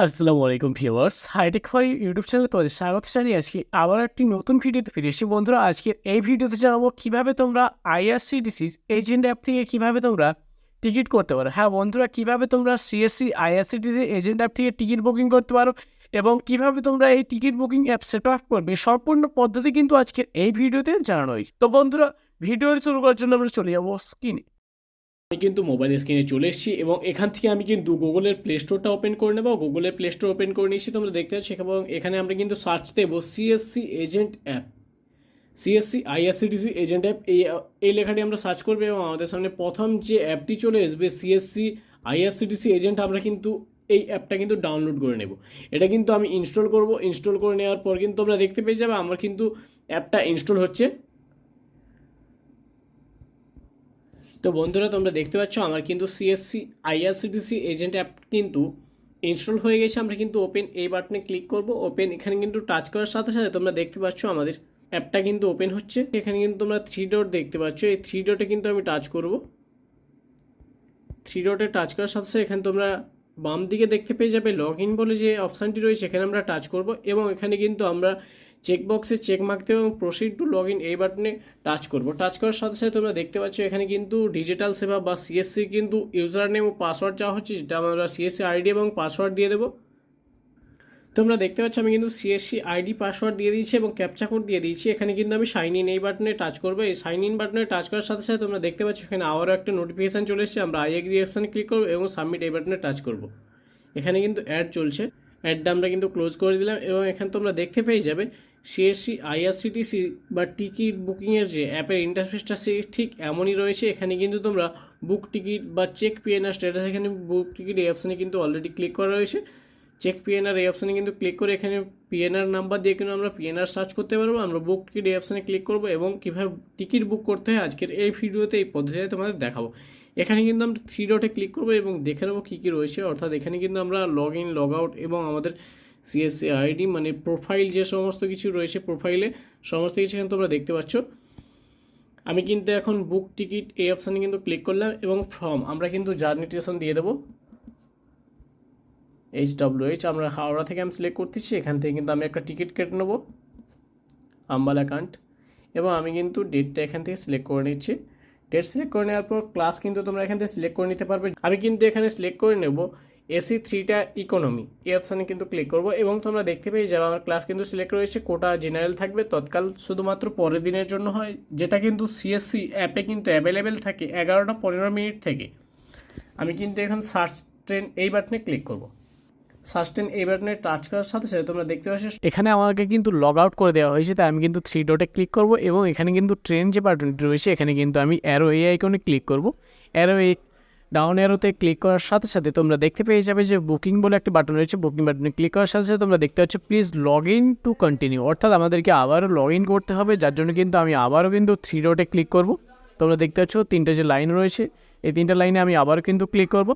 আসসালামু আলাইকুম viewers hitech for YouTube চ্যানেলে তোমাদের স্বাগত জানিয়ে আজকে আবার একটি নতুন ভিডিওতে ফিরে এসেছি। বন্ধুরা, আজকে এই ভিডিওতে জানাব কীভাবে তোমরা আইআরসিটিসি এজেন্ট অ্যাপ থেকে কীভাবে তোমরা টিকিট করতে পারো। হ্যাঁ বন্ধুরা, কীভাবে তোমরা সিএসসি আইআরসিটিসি এজেন্ট অ্যাপ থেকে টিকিট বুকিং করতে পারো এবং কীভাবে তোমরা এই ticket booking app set up করবে, সম্পূর্ণ পদ্ধতি কিন্তু আজকে এই ভিডিওতে জানানো হয়েছে তো বন্ধুরা ভিডিও শুরু করার জন্য আমরা চলে যাব স্ক্রিনে। আমি কিন্তু মোবাইল স্ক্রিনে চলে এসেছি এবং এখান থেকে আমি কিন্তু গুগলের প্লে স্টোরটা ওপেন করে নেব। গুগলের প্লে স্টোর ওপেন করে নিয়েছি তোমরা দেখতে পাচ্ছ এবং এখানে আমরা কিন্তু সার্চ দেবো CSC agent app CSC IRCTC agent app এই এই লেখাটি আমরা সার্চ করব এবং আমাদের সামনে প্রথম যে অ্যাপটি চলে আসবে সিএসসি আইআরসিটিসি এজেন্ট আমরা কিন্তু এই অ্যাপটা কিন্তু ডাউনলোড করে নেব। এটা কিন্তু আমি ইনস্টল করব। ইনস্টল করে নেওয়ার পর কিন্তু তোমরা দেখতে পেয়ে যাবে, আমার কিন্তু অ্যাপটা ইনস্টল হচ্ছে। তো বন্ধুরা, তোমরা দেখতে পাচ্ছ আমার কিন্তু সিএসসি আইআরসিটিসি এজেন্ট অ্যাপ কিন্তু ইনস্টল হয়ে গেছে। আমরা কিন্তু ওপেন এই বাটনে ক্লিক করব। ওপেন এখানে কিন্তু টাচ করার সাথে সাথে তোমরা দেখতে পাচ্ছ আমাদের অ্যাপটা কিন্তু ওপেন হচ্ছে। এখানে কিন্তু তোমরা থ্রি ডট দেখতে পাচ্ছ। এই থ্রি ডটে কিন্তু আমি টাচ করব। থ্রি ডটে টাচ করার সাথে সাথে এখানে তোমরা বাম দিকে দেখতে পেয়ে যাবে। লগ ইন বলে যে অপশানটি রয়েছে, এখানে আমরা টাচ করব এবং এখানে কিন্তু আমরা চেকবক্সে চেক মারতে এবং প্রসিড টু লগ ইন এই বাটনে টাচ করব। টাচ করার সাথে সাথে তোমরা দেখতে পাচ্ছ, এখানে কিন্তু ডিজিটাল সেবা বা সিএসসি কিন্তু ইউজার নেম ও পাসওয়ার্ড চাওয়া হচ্ছে, যেটা আমরা সিএসসি আইডি এবং পাসওয়ার্ড দিয়ে দেবো। তোমরা দেখতে পাচ্ছ, আমি কিন্তু সিএসসি আইডি পাসওয়ার্ড দিয়ে দিয়েছি এবং ক্যাপচা কোড দিয়ে দিয়েছি। এখানে কিন্তু আমি সাইন ইন এই বাটনে টাচ করব। এই সাইন ইন বাটনে টাচ করার সাথে সাথে তোমরা দেখতে পাচ্ছ, এখানে আবারও একটা নোটিফিকেশান চলে এসেছে। আমরা আই এগ্রি অপশানে ক্লিক করব এবং সাবমিট এই বাটনে টাচ করব। এখানে কিন্তু অ্যাড চলছে। অ্যাডটা আমরা কিন্তু ক্লোজ করে দিলাম এবং এখানে তোমরা দেখতে পেয়ে যাবে সিএসসি, আইআরসিটিসি বা টিকিট বুকিংয়ের যে অ্যাপের ইন্টারফেসটা সে ঠিক এমনই রয়েছে। এখানে কিন্তু তোমরা বুক টিকিট বা চেক পিএনআর স্ট্যাটাস এখানে বুক টিকিট এই অপশানে কিন্তু অলরেডি ক্লিক করা রয়েছে। চেক পিএনআর এই অপশানে কিন্তু ক্লিক করে এখানে পিএনআর নাম্বার দিয়ে কিন্তু আমরা পিএনআর সার্চ করতে পারব। আমরা বুক টিকিট এই অপশানে ক্লিক করব এবং কীভাবে টিকিট বুক করতে হয় আজকের এই ভিডিওতে, এই পদ্ধতিতে তোমাদের দেখাবো। এখানে কিন্তু আমরা থ্রি ডটে ক্লিক করব এবং দেখে নেব কী কী রয়েছে। অর্থাৎ এখানে কিন্তু আমরা লগ ইন লগ আউট এবং আমাদের সিএসসি আইডি মানে প্রোফাইল যে সমস্ত কিছু রয়েছে প্রোফাইলে সমস্ত কিছু এখানে তোমরা দেখতে পাচ্ছ। আমি কিন্তু এখন বুক টিকিট এই অপশানে কিন্তু ক্লিক করলাম এবং ফর্ম আমরা কিন্তু জার্নি টেশন দিয়ে দেবো। এইচ ডাব্লিউ এইচ আমরা হাওড়া থেকে আমি সিলেক্ট করতেছি, এখান থেকে কিন্তু আমি একটা টিকিট কেটে নেব, আম্বাল অ্যাকাউন্ট এবং আমি কিন্তু ডেটটা এখান থেকে সিলেক্ট করে নিচ্ছি। ডেট সিলেক্ট করে নেওয়ার পর ক্লাস কিন্তু তোমরা এখান থেকে সিলেক্ট করে নিতে পারবে। আমি কিন্তু এখানে সিলেক্ট করে নেব এসি থ্রিটা ইকোনমি এই অপশানে কিন্তু ক্লিক করব এবং তোমরা দেখতে পেয়ে যাবে আমার ক্লাস কিন্তু সিলেক্ট রয়েছে কোটা জেনারেল থাকবে, তৎকাল শুধুমাত্র পরের দিনের জন্য হয়, যেটা কিন্তু সিএসসি অ্যাপে কিন্তু অ্যাভেলেবেল থাকে এগারোটা পনেরো মিনিট থেকে। আমি কিন্তু এখন সার্চ ট্রেন এই বাটনে ক্লিক করব। সাস্টেন এই বাটনে টাচ করার সাথে সাথে তোমরা দেখতে পাচ্ছ এখানে আমাকে কিন্তু লগ আউট করে দেওয়া হয়েছে, তাই আমি কিন্তু থ্রি ডটে ক্লিক করব এবং এখানে কিন্তু ট্রেন যে বাটনটি রয়েছে, এখানে কিন্তু আমি অ্যারো এই আইকনে ক্লিক করব। অ্যারো এই ডাউন অ্যারোতে ক্লিক করার সাথে সাথে তোমরা দেখতে পেয়ে যাবে যে বুকিং বলে একটা বাটন রয়েছে। বুকিং বাটনে ক্লিক করার সাথে সাথে তোমরা দেখতে পাচ্ছ please log in to continue অর্থাৎ আমাদেরকে আবারও লগ ইন করতে হবে, যার জন্য কিন্তু আমি আবারও কিন্তু থ্রি ডটে ক্লিক করব। তোমরা দেখতে পাচ্ছ, তিনটে যে লাইন রয়েছে, এই তিনটা লাইনে আমি আবারও কিন্তু ক্লিক করব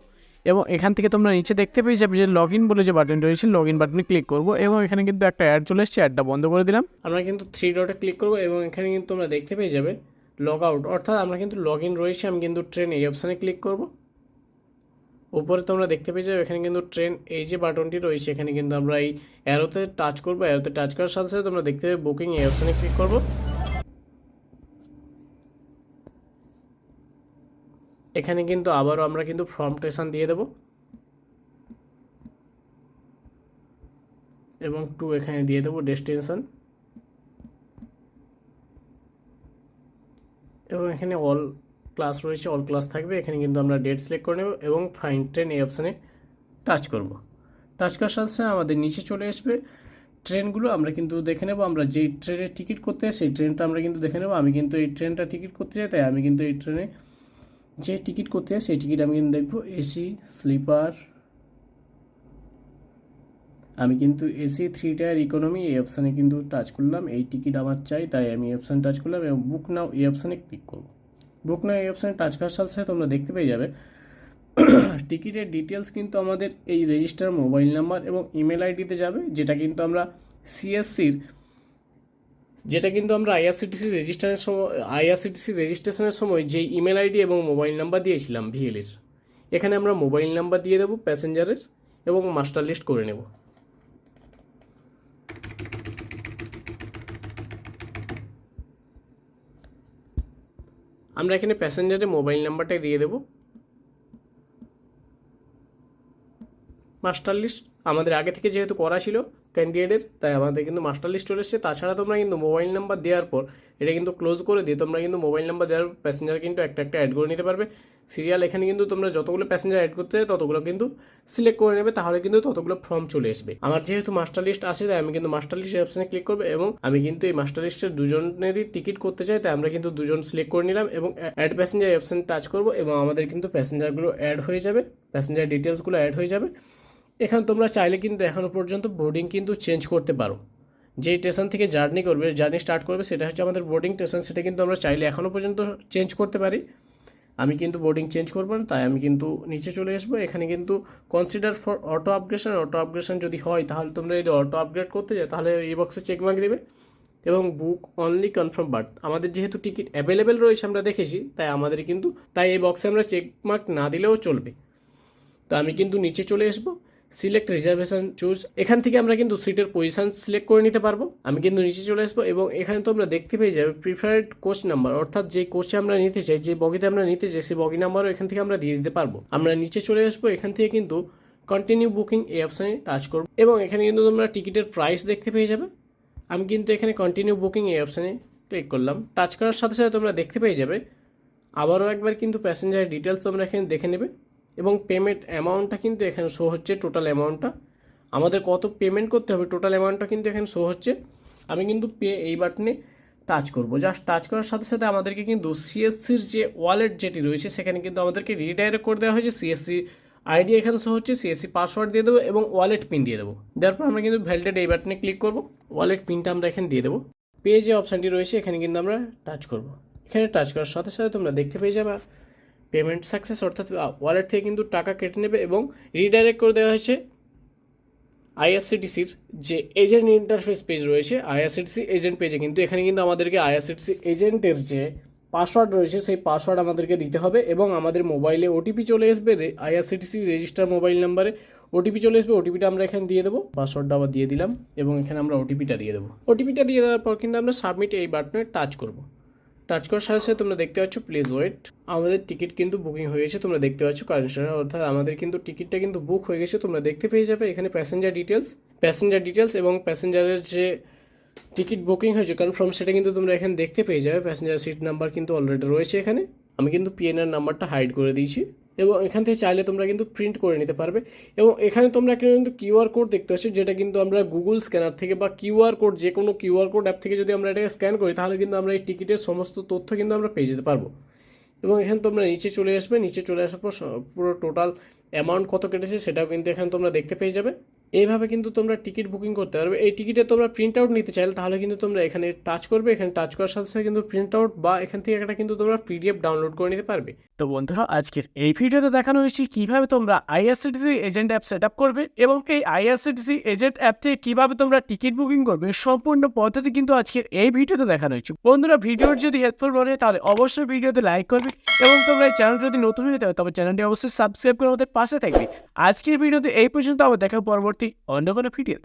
এবং এখান থেকে তোমরা নিচে দেখতে পেয়ে যাবে যে লগ ইন বলে যে বাটন রয়েছে লগ ইন বাটনে ক্লিক করব এবং এখানে কিন্তু একটা অ্যাড চলে এসছে অ্যাডটা বন্ধ করে দিলাম। আমরা কিন্তু থ্রি ডটে ক্লিক করব এবং এখানে কিন্তু তোমরা দেখতে পেয়ে যাবে লগ আউট অর্থাৎ আমরা কিন্তু লগ ইন রয়েছে, আমি কিন্তু ট্রেন এই অপশানে ক্লিক করব। উপরে তোমরা দেখতে পেয়ে যাবে, এখানে কিন্তু ট্রেন এই যে বাটনটি রয়েছে, এখানে কিন্তু আমরা এই অ্যারোতে টাচ করব। অ্যারোতে টাচ করার সাথে সাথে তোমরা দেখতে পাবে বুকিং এই অপশানে ক্লিক করব। এখানে কিন্তু আবারও আমরা কিন্তু ফর্ম টেশন দিয়ে দেবো। এবং টু এখানে দিয়ে দেবো ডেস্টিনেশন এবং এখানে অল ক্লাস রয়েছে অল ক্লাস থাকবে। এখানে কিন্তু আমরা ডেট সিলেক্ট করে নেব এবং ফাইন ট্রেন এই অপশানে টাচ করব। টাচ করার সাথে সাথে আমাদের নিচে চলে আসবে। ট্রেনগুলো আমরা কিন্তু দেখে নেব, আমরা যেই ট্রেনের টিকিট করতে সেই ট্রেনটা আমরা কিন্তু দেখে নেব। আমি কিন্তু এই ট্রেনটা টিকিট করতে যাই, তাই আমি কিন্তু এই ট্রেনে যে টিকিট করতে যাই, সেই টিকিট আমি কিন্তু দেখব এসি স্লিপার আমি কিন্তু এসি থ্রি টায়ার ইকোনমি এই অপশানে কিন্তু টাচ করলাম। এই টিকিট আমার চাই, তাই আমি অপশানে টাচ করলাম এবং বুক নাও এই অপশানে ক্লিক করব। বুক নাও এই অপশানে টাচ করার সাথে সাথে তোমরা দেখতে পেয়ে যাবে। টিকিটের ডিটেলস কিন্তু আমাদের এই রেজিস্টার মোবাইল নাম্বার এবং ইমেল আইডিতে যাবে, যেটা কিন্তু আমরা সিএসসির যেটা কিন্তু আমরা আইআরসিটিসি রেজিস্টারের সময় আইআরসিটিসি রেজিস্ট্রেশনের সময় যে ইমেল আইডি এবং মোবাইল নাম্বার দিয়েছিলাম ভিএলের এখানে আমরা মোবাইল নাম্বার দিয়ে দেবো প্যাসেঞ্জারের এবং মাস্টার লিস্ট করে নেব। আমরা এখানে প্যাসেঞ্জারের মোবাইল নাম্বারটাই দিয়ে দেব। মাস্টার লিস্ট আমাদের আগে থেকে যেহেতু করা ছিল ক্যান্ডিডেটের তাই আমাদের কিন্তু মাস্টার লিস্ট চলে এসেছে। তাছাড়া তোমরা কিন্তু মোবাইল নাম্বার দেওয়ার পর, এটা কিন্তু ক্লোজ করে দিয়ে তোমরা কিন্তু মোবাইল নাম্বার দেওয়ার প্যাসেঞ্জার কিন্তু একটা একটা অ্যাড করে নিতে পারবে। সিরিয়াল এখানে কিন্তু তোমরা যতগুলো প্যাসেঞ্জার অ্যাড করতে ততগুলো কিন্তু সিলেক্ট করে নেবে, তাহলে কিন্তু ততগুলো ফর্ম চলে আসবে। আমার যেহেতু মাস্টার লিস্ট আছে, তাই আমি কিন্তু মাস্টার লিস্টের অপশানে ক্লিক করব এবং আমি কিন্তু এই মাস্টার লিস্টের দুজনেরই টিকিট করতে চাই, তাই আমরা কিন্তু দুজন সিলেক্ট করে নিলাম এবং অ্যাড প্যাসেঞ্জার অপশানে টাচ করব এবং আমাদের কিন্তু প্যাসেঞ্জারগুলো অ্যাড হয়ে যাবে প্যাসেঞ্জার ডিটেলসগুলো অ্যাড হয়ে যাবে। এখানে তোমরা চাইলে কিন্তু এখনও পর্যন্ত বোর্ডিং কিন্তু চেঞ্জ করতে পারো। যে স্টেশন থেকে জার্নি করবে জার্নি স্টার্ট করবে, সেটা হচ্ছে আমাদের বোর্ডিং স্টেশন সেটা কিন্তু আমরা চাইলে এখনও পর্যন্ত চেঞ্জ করতে পারি। আমি কিন্তু বোর্ডিং চেঞ্জ করব না, তাই আমি কিন্তু নিচে চলে আসব। এখানে কিন্তু consider for auto upgradation auto upgradation যদি হয়, তাহলে তোমরা যদি অটো আপগ্রেড করতে যাও, তাহলে এই বক্সে চেক মার্ক দেবে। এবং বুক অনলি কনফার্ম বার্থ আমাদের যেহেতু টিকিট অ্যাভেলেবেল রয়েছে আমরা দেখেছি, তাই আমাদের কিন্তু, তাই এই বক্সে আমরা চেক মার্ক না দিলেও চলবে। তো আমি কিন্তু নিচে চলে আসব। সিলেক্ট রিজার্ভেশন চুজ এখান থেকে আমরা কিন্তু সিটের পজিশন সিলেক্ট করে নিতে পারব। আমি কিন্তু নিচে চলে আসব এবং এখানে তো আমরা দেখতে পেয়ে যাবে প্রিফারেড কোচ নাম্বার অর্থাৎ যে কোচে আমরা নিতে চাই, যে বগিতে আমরা নিতে চাই, সেই বগি নাম্বারও এখান থেকে আমরা দিয়ে দিতে পারব। আমরা নিচে চলে আসব, এখান থেকে কিন্তু কন্টিনিউ বুকিং এই অপশানে টাচ করব এবং এখানে কিন্তু তোমরা টিকিটের প্রাইস দেখতে পেয়ে যাবে। আমি কিন্তু এখানে কন্টিনিউ বুকিং এই অপশানে ক্লিক করলাম। টাচ করার সাথে সাথে তোমরা দেখতে পেয়ে যাবে। আবারও একবার কিন্তু প্যাসেঞ্জার ডিটেলস তোমরা এখানে দেখে নেবে। এবং পেমেন্ট অ্যামাউন্টটা কিন্তু এখানে শো হচ্ছে টোটাল অ্যামাউন্টটা আমাদের কত পেমেন্ট করতে হবে টোটাল অ্যামাউন্টটা কিন্তু এখানে শো হচ্ছে। আমি কিন্তু পে এই বাটনে টাচ করব। জাস্ট টাচ করার সাথে সাথে আমাদেরকে কিন্তু সিএসসির যে ওয়ালেট যেটি রয়েছে, সেখানে কিন্তু আমাদেরকে রিডাইরেক্ট করে দেওয়া হয়েছে। সিএসসি আইডি এখানে শো হচ্ছে সিএসসি পাসওয়ার্ড দিয়ে দেবো এবং ওয়ালেট পিন দিয়ে দেবো। দেওয়ার পর আমরা কিন্তু ভ্যালিডেট এই বাটনে ক্লিক করব। ওয়ালেট পিনটা আমরা এখানে দিয়ে দেবো। পে যে অপশানটি রয়েছে, এখানে কিন্তু আমরা টাচ করব। এখানে টাচ করার সাথে সাথে তোমরা দেখতে পেয়ে যাবে। পেমেন্ট সাকসেস অর্থাৎ ওয়ালেট থেকে কিন্তু টাকা কেটে নেবে এবং রিডাইরেক্ট করে দেওয়া হয়েছে আইআরসিটিসির যে এজেন্ট ইন্টারফেস পেজ রয়েছে আইআরসিটিসি এজেন্ট পেজে কিন্তু এখানে কিন্তু আমাদেরকে আইআরসিটিসি এজেন্টের যে পাসওয়ার্ড রয়েছে, সেই পাসওয়ার্ড আমাদেরকে দিতে হবে এবং আমাদের মোবাইলে ওটিপি চলে আসবে। আইআরসিটিসি রেজিস্টার মোবাইল নাম্বারে ওটিপি চলে আসবে। ওটিপিটা আমরা এখানে দিয়ে দেবো। পাসওয়ার্ডটা আবার দিয়ে দিলাম এবং এখানে আমরা ওটিপিটা দিয়ে দেবো। ওটিপিটা দিয়ে দেওয়ার পর কিন্তু আমরা সাবমিট এই বাটনে টাচ করব। টাচ করার সাথে সাথে তোমরা দেখতে পাচ্ছ প্লিজ ওয়েট আমাদের টিকিট কিন্তু বুকিং হয়ে গেছে, তোমরা দেখতে পাচ্ছ কারেন্ট অর্থাৎ আমাদের কিন্তু টিকিটটা কিন্তু বুক হয়ে গেছে, তোমরা দেখতে পেয়ে যাবে এখানে প্যাসেঞ্জার ডিটেলস প্যাসেঞ্জার ডিটেলস এবং প্যাসেঞ্জারের যে টিকিট বুকিং হয়েছে কনফার্ম সেটা কিন্তু তোমরা এখানে দেখতে পেয়ে যাবে প্যাসেঞ্জার সিট নাম্বার কিন্তু অলরেডি রয়েছে এখানে। আমি কিন্তু পিএনআর নাম্বারটা হাইড করে দিয়েছি। এবং এখান থেকে চাইলে তোমরা কিন্তু প্রিন্ট করে নিতে পারবে। এবং এখানে তোমরা কিন্তু কিউআর কোড দেখতে পাচ্ছ, যেটা কিন্তু আমরা গুগল স্ক্যানার থেকে বা কিউআর কোড যে কোনো কিউআর কোড অ্যাপ থেকে যদি আমরা এটাকে স্ক্যান করি, তাহলে কিন্তু আমরা এই টিকিটের সমস্ত তথ্য কিন্তু আমরা পেয়ে যেতে পারব। এবং এখানে তোমরা নিচে চলে আসবে, নিচে চলে আসার পর পুরো টোটাল অ্যামাউন্ট কত কেটেছে সেটাও কিন্তু এখানে তোমরা দেখতে পেয়ে যাবে। এইভাবে কিন্তু তোমরা টিকিট বুকিং করতে পারবে। এই টিকিটে তোমরা প্রিন্ট আউট নিতে চাইলে তাহলে কিন্তু তোমরা এখানে টাচ করবে। এখানে টাচ করার সাথে সাথে কিন্তু প্রিন্ট আউট বা এখান থেকে একটা কিন্তু তোমরা পিডিএফ ডাউনলোড করে নিতে পারবে। তো বন্ধুরা, আজকের এই ভিডিওতে দেখানো হয়েছে কীভাবে তোমরা আইআরসিটিসি এজেন্ট অ্যাপ সেট করবে এবং এই আইআরসিটিসি এজেন্ট অ্যাপ থেকে কীভাবে তোমরা টিকিট বুকিং করবে সম্পূর্ণ পদ্ধতি কিন্তু আজকের এই ভিডিওতে দেখানো হয়েছে। বন্ধুরা, ভিডিওর যদি হেল্পফুল হয় তাহলে অবশ্যই ভিডিওতে লাইক করবে এবং তোমরা এই চ্যানেল যদি নতুন হয়ে থাকো তবে চ্যানেলটি অবশ্যই সাবস্ক্রাইব করে আমাদের পাশে থাকবে। আজকের ভিডিওতে এই পর্যন্ত, আবার দেখা পরবর্তী অন্য কোনো ভিডিওতে।